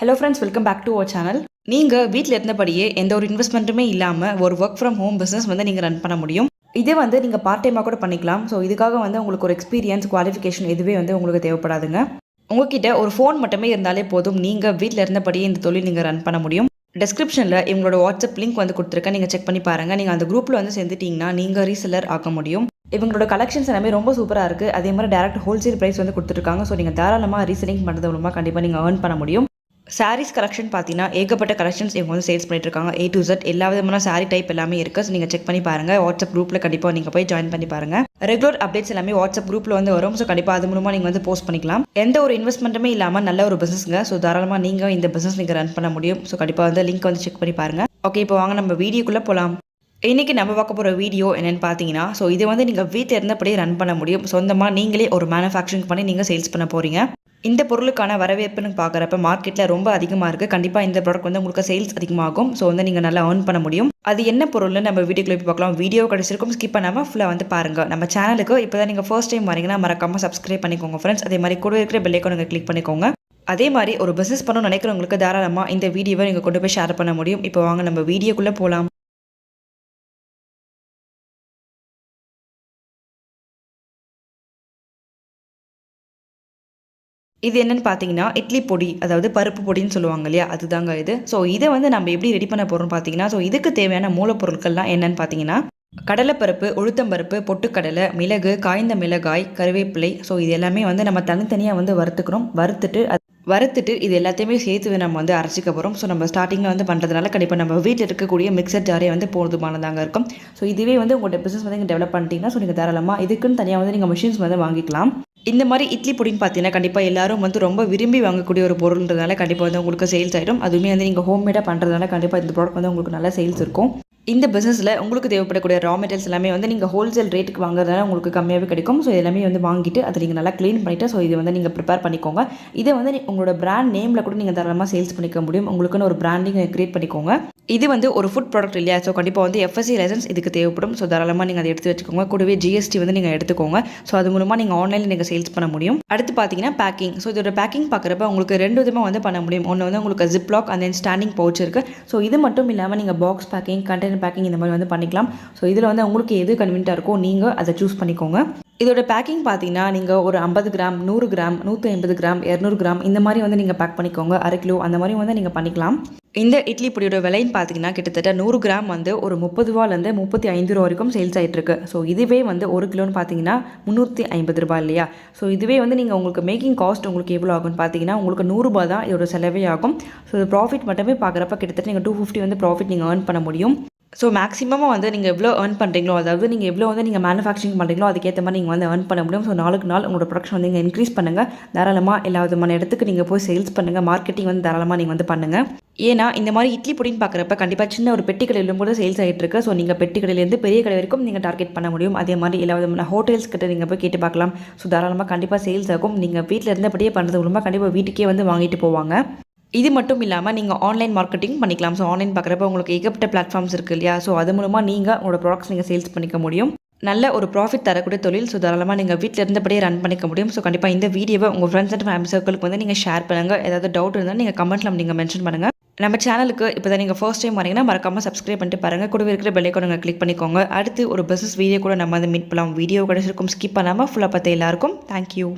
Hello friends welcome back to our channel நீங்கள் வீட்டில் இருந்தபடியே எந்த ஒரு இன்வெஸ்ட்மெண்ட்டுமே இல்லாமல் ஒரு ஒர்க் ஃப்ரம் ஹோம் பிஸ்னஸ் வந்து நீங்கள் ரன் பண்ண முடியும். இதே வந்து நீங்கள் பார்ட் டைமாக கூட பண்ணிக்கலாம். ஸோ இதுக்காக வந்து உங்களுக்கு ஒரு எக்ஸ்பீரியன்ஸ் குவாலிஃபிகேஷன் எதுவே வந்து உங்களுக்கு தேவைப்படாதுங்க. உங்ககிட்ட ஒரு ஃபோன் மட்டுமே இருந்தாலே போதும். நீங்கள் வீட்டில் இருந்தபடியே இந்த தொழில் நீங்கள் ரன் பண்ண முடியும். டெஸ்கிரிப்ஷனில் இவங்களோட வாட்ஸ்அப் லிங்க் வந்து கொடுத்துருக்கேன். நீங்கள் செக் பண்ணி பாருங்கள் நீங்கள் அந்த குரூப்பில் வந்து சேர்ந்துட்டீங்கன்னா நீங்கள் ரீசெல்லர் ஆக்க முடியும். இவங்களோட கலெக்ஷன்ஸ் எல்லாமே ரொம்ப சூப்பராக இருக்குது அதே மாதிரி டேரக்ட் ஹோல்சேல் ப்ரைஸ் வந்து கொடுத்துருக்காங்க. ஸோ நீங்கள் தாராளமாக ரீசெல்லிங் பண்ணுறது மூலமாக கண்டிப்பாக நீங்கள் ஏர்ன் பண்ண முடியும். சாரீஸ் கலெக்ஷன் பார்த்தீங்கன்னா ஏகப்பட்ட கலெக்ஷன்ஸ் இவங்க வந்து சேல்ஸ் பண்ணிட்டுருக்காங்க ஏ டு ஜெட் எல்லா விதமான சாரி டைப் எல்லாமே இருக்குது ஸோ நீங்கள் செக் பண்ணி பாருங்கள் வாட்ஸ்அப் குரூப்பில் கண்டிப்பாக நீங்கள் போய் ஜாயின் பண்ணி பாருங்கள் ரெகுலர் அப்டேட்ஸ் எல்லாமே வாட்ஸ்அப் குரூப்பில் வந்து வரும். ஸோ கண்டிப்பாக அது மூலமாக நீங்கள் வந்து போஸ்ட் பண்ணிக்கலாம். எந்த ஒரு இன்வெஸ்ட்மெண்ட்டுமே இல்லாமல் நல்ல ஒரு பிஸ்னஸ்ங்க ஸோ தாராளமாக நீங்கள் இந்த பிஸ்னஸ் நீங்கள் ரன் பண்ண முடியும். ஸோ கண்டிப்பாக வந்து லிங்க் வந்து செக் பண்ணி பாருங்கள் ஓகே இப்போ வாங்க நம்ம வீடியோக்குள்ளே போகலாம் இன்றைக்கி நம்ம பார்க்க போகிற வீடியோ என்னென்னு பார்த்தீங்கன்னா ஸோ இது வந்து நீங்கள் வீட்டில் இருந்தபடியே ரன் பண்ண முடியும். சொந்தமாக நீங்களே ஒரு மேனுஃபேக்சரிங் பண்ணி நீங்கள் சேல்ஸ் பண்ண போகிறீங்க இந்த பொருளுக்கான வரவேற்புன்னு பார்க்குறப்ப மார்க்கெட்டில் ரொம்ப அதிகமாக இருக்குது கண்டிப்பாக இந்த ப்ராடக்ட் வந்து உங்களுக்கு சேல்ஸ் அதிகமாகும். ஸோ வந்து நீங்கள் நல்லா ஏர்ன் பண்ண முடியும். அது என்ன பொருள்னு நம்ம வீடியோக்குள்ள போய் பார்க்கலாம். வீடியோ கிடச்சிருக்கும். ஸ்கிப் பண்ணாமல் ஃபுல்லாக வந்து பாருங்கள் நம்ம சேனலுக்கு இப்போ தான் நீங்கள் ஃபர்ஸ்ட் டைம் வரீங்கன்னா மறக்காமல் சப்ஸ்கிரைப் பண்ணிக்கோங்க ஃப்ரெண்ட்ஸ் அதே மாதிரி கூட இருக்கிற பெல்லைக்கோ நீங்கள் கிளிக் பண்ணிக்கோங்க. அதே மாதிரி ஒரு பிஸ்னஸ் பண்ணணும்னு நினைக்கிறவங்களுக்கு தாராளமாக இந்த வீடியோவை நீங்கள் கொண்டு போய் ஷேர் பண்ண முடியும். இப்போ வாங்க நம்ம வீடியோக்குள்ளே போகலாம் இது என்னென்னு பார்த்தீங்கன்னா இட்லி பொடி அதாவது பருப்பு பொடின்னு சொல்லுவாங்க இல்லையா? அதுதாங்க இது. ஸோ இதை வந்து நம்ம எப்படி ரெடி பண்ண போகிறோம்னு பார்த்தீங்கன்னா ஸோ இதுக்கு தேவையான மூலப்பொருட்கள்லாம் என்னென்னு பார்த்தீங்கன்னா கடலைப்பருப்பு உளுத்தம்பருப்பு பொட்டுக்கடலை மிளகு காய்ந்த மிளகாய் கருவேப்பிலை. ஸோ இது எல்லாமே வந்து நம்ம தனித்தனியாக வந்து வறுத்துக்கிறோம். வறுத்துட்டு வறுத்துட்டு இது எல்லாத்தையுமே சேர்த்து நம்ம வந்து அரைச்சிக்க போகிறோம் ஸோ நம்ம ஸ்டார்டிங்கில் வந்து பண்ணுறதுனால கண்டிப்பாக நம்ம வீட்டில் இருக்கக்கூடிய மிக்சர் ஜாரே வந்து போதுமானதாங்க இருக்கும். ஸோ இதுவே வந்து உங்களோட பிஸ்னஸ் வந்து நீங்கள் டெவலப் பண்ணிட்டீங்கன்னா ஸோ நீங்கள் தாராளமாக இதுக்குன்னு தனியாக வந்து நீங்கள் மிஷின்ஸ் வந்து வாங்கிக்கலாம். இந்த மாதிரி இட்லி பொடின்னு பார்த்தீங்கன்னா கண்டிப்பாக எல்லாரும் வந்து ரொம்ப விரும்பி வாங்கக்கூடிய ஒரு பொருள்ன்றதுனால கண்டிப்பாக வந்து உங்களுக்கு சேல்ஸ் ஆகிடும் அதுவுமே வந்து நீங்கள் ஹோம்மேடாக பண்ணுறதுனால கண்டிப்பாக இந்த ப்ராடக்ட் வந்து உங்களுக்கு நல்லா சேல்ஸ் இருக்கும். இந்த பிஸ்னஸில் உங்களுக்கு தேவைப்படக்கூடிய ரா மெட்டீரியல்ஸ் எல்லாமே வந்து நீங்கள் ஹோல்சேல் ரேட்டுக்கு வாங்குறதுனால உங்களுக்கு கம்மியாகவே கிடைக்கும். ஸோ எல்லாமே வந்து வாங்கிட்டு அதை நீங்கள் நல்லா க்ளீன் பண்ணிவிட்டு ஸோ இது வந்து நீங்கள் ப்ரிப்பேர் பண்ணிக்கோங்க. இதை வந்து உங்களோட பிராண்ட் நேமில் கூட நீங்கள் தாராளமாக சேல்ஸ் பண்ணிக்க முடியும். உங்களுக்குன்னு ஒரு பிராண்டிங் க்ரியேட் பண்ணிக்கோங்க. இது வந்து ஒரு ஃபுட் ப்ராடக்ட் இல்லையா? ஸோ கண்டிப்பாக வந்து எஃப்எஸ்சி லைசன்ஸ் இதுக்கு தேவைப்படும். ஸோ தாராளமாக நீங்கள் அதை எடுத்து வச்சுக்கோங்க. கூடவே ஜிஎஸ்டி வந்து நீங்கள் எடுத்துக்கோங்க. ஸோ அது மூலமாக நீங்கள் ஆன்லைனில் நீங்கள் சேல்ஸ் பண்ண முடியும். அடுத்து பார்த்தீங்கன்னா பேக்கிங் ஸோ இதோட பேக்கிங் பார்க்குறப்ப உங்களுக்கு ரெண்டு விதமாக வந்து பண்ண முடியும். ஒன்று வந்து உங்களுக்கு ziplock and then standing pouch இருக்குது ஸோ இது மட்டும் இல்லாமல் நீங்கள் பாக்ஸ் பேக்கிங் கண்டெய்னர் பேக்கிங் இந்த மாதிரி வந்து பண்ணிக்கலாம். ஸோ இதில் வந்து உங்களுக்கு எது கன்வீனியாக இருக்கோ நீங்கள் அதை சூஸ் பண்ணிக்கோங்க. இதோட பேக்கிங் பார்த்தீங்கன்னா நீங்கள் ஒரு ஐம்பது கிராம் நூறு கிராம் நூற்றி ஐம்பது கிராம் இரநூறு கிராம் இந்த மாதிரி வந்து நீங்கள் பேக் பண்ணிக்கோங்க. அரை கிலோ அந்த மாதிரி வந்து நீங்கள் பண்ணிக்கலாம். இந்த இட்லி பொடியோட விலைன்னு பார்த்தீங்கன்னா கிட்டத்தட்ட நூறு கிராம் வந்து ஒரு முப்பது ரூபாலேருந்து முப்பத்தி ஐந்து ரூபா வரைக்கும் சேல்ஸ் ஆகிட்டுருக்கு ஸோ இதுவே வந்து ஒரு கிலோன்னு பார்த்தீங்கன்னா முந்நூற்றி ஐம்பது ரூபாய் இல்லையா? ஸோ இதுவே வந்து நீங்கள் உங்களுக்கு மேக்கிங் காஸ்ட் உங்களுக்கு எவ்வளோ ஆகும்னு பார்த்தீங்கன்னா உங்களுக்கு நூறுரூபா தான் இதோட செலவே ஆகும். ஸோ ப்ராஃபிட் மட்டுமே பார்க்குறப்ப கிட்டத்தட்ட நீங்கள் டூ ஃபிஃப்டி வந்து ப்ராஃபிட் நீங்கள் ஏர்ன் பண்ண முடியும். ஸோ மேக்ஸிமமாக வந்து நீங்கள் எவ்வளோ ஏர்ன் பண்ணுறீங்களோ அதாவது நீங்கள் எவ்வளோ வந்து நீங்கள் மேனுஃபேக்சரிங் பண்ணுறீங்களோ அதுக்கேற்ற மாதிரி நீங்கள் வந்து ஏர்ன் பண்ண முடியும். ஸோ நாளுக்கு நாள் உங்களோட ப்ரொடக்ஷன் வந்து நீங்கள் இன்க்ரீஸ் பண்ணுங்கள் தாராளமாக எல்லா விதமான இடத்துக்கு நீங்கள் போய் சேல்ஸ் பண்ணுங்கள் மார்க்கெட்டிங் வந்து தாராளமாக நீங்கள் வந்து பண்ணுங்கள் ஏன்னா இந்த மாதிரி இட்லி பொடின்னு பார்க்குறப்ப கண்டிப்பாக சின்ன ஒரு பெட்டி கடையிலும் கூட சேல்ஸ் ஆகிட்டு இருக்கு. ஸோ நீங்கள் பெட்டி கடையிலேருந்து பெரிய கடை வரைக்கும் நீங்கள் டார்கெட் பண்ண முடியும். அதே மாதிரி எல்லா விதமான ஹோட்டல்ஸ் கிட்ட நீங்கள் போய் கேட்டு பார்க்கலாம் ஸோ தாராளமாக கண்டிப்பாக சேல்ஸ் ஆகும். நீங்கள் வீட்டில் இருந்தபடியே பண்ணுறது மூலமாக கண்டிப்பாக வீட்டுக்கே வந்து வாங்கிட்டு போவாங்க. இது மட்டும் இல்லாமல் நீங்கள் ஆன்லைன் மார்க்கெட்டிங் பண்ணிக்கலாம். ஸோ ஆன்லைன் பார்க்குறப்ப உங்களுக்கு ஏகப்பட்ட பிளாட்ஃபார்ம்ஸ் இருக்குது இல்லையா? ஸோ அது மூலமாக நீங்கள் உங்களோட ப்ராடக்ட்ஸ் நீங்கள் சேல்ஸ் பண்ணிக்க முடியும். நல்ல ஒரு ப்ராஃபிட் தரக்கூடிய தொழில் ஸோ தாராளமாக நீங்கள் வீட்டில் இருந்தபடியே ரன் பண்ணிக்க முடியும். ஸோ கண்டிப்பாக இந்த வீடியோவை உங்கள் ஃப்ரெண்ட்ஸ் அண்ட் ஃபேமிலி சர்க்கிளுக்கு வந்து நீங்கள் ஷேர் பண்ணுங்கள் ஏதாவது டவுட் இருந்தால் நீங்கள் கமெண்ட்டில் நீங்கள் மென்ஷன் பண்ணுங்கள் நம்ம சேனலுக்கு இப்போ தான் நீங்கள் ஃபர்ஸ்ட் டைம் வரீங்கன்னா மறக்காமல் சப்ஸ்கிரைப் பண்ணிட்டு பாருங்கள் கூட இருக்கிற பெல்லைக்கோ நீங்கள் கிளிக் பண்ணிக்கோங்க. அடுத்து ஒரு பிஸ்னஸ் வீடியோ கூட நம்ம வந்து மீட் பண்ணலாம். வீடியோ கிடைச்சிருக்கும். ஸ்கிப் பண்ணாமல் ஃபுல்லாக பார்த்து எல்லாருக்கும் தேங்க்யூ